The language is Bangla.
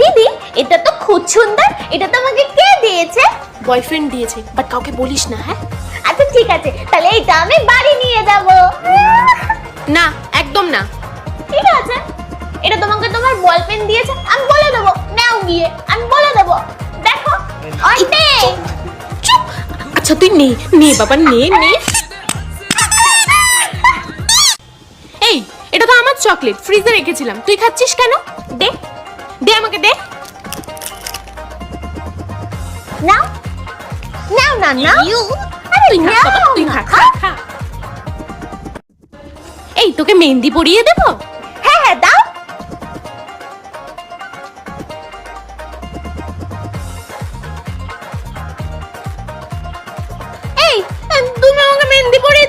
দিদি এটা তো খুব সুন্দর। এটা তোমাকে কে দিয়েছে? বয়ফ্রেন্ড দিয়েছে বাট কাউকে বলিস না হ্যাঁ? আচ্ছা ঠিক আছে। তাহলে এটা আমি বাড়ি নিয়ে যাব। না একদম না। ঠিক আছে। এটা তোমাকে তোমার বলপেন দিয়েছে আমি বলে দেবো। নাও গিয়ে আমি বলে দেবো। দেখো অনেক চুপ আচ্ছা তুই নে নে বাবা নে নে। এই এটা তো আমার চকলেট ফ্রিজে রেখেছিলাম। তুই খাচ্ছিস কেন? দে। দে আমাকে দে। নাও। নাও না নাও। তুই খা তুই খা খা খা এই তোকে মেহেন্দি পরিয়ে দেবো? হ্যাঁ হ্যাঁ দাও। এই তুমি আমাকে মেহেন্দি পরিয়ে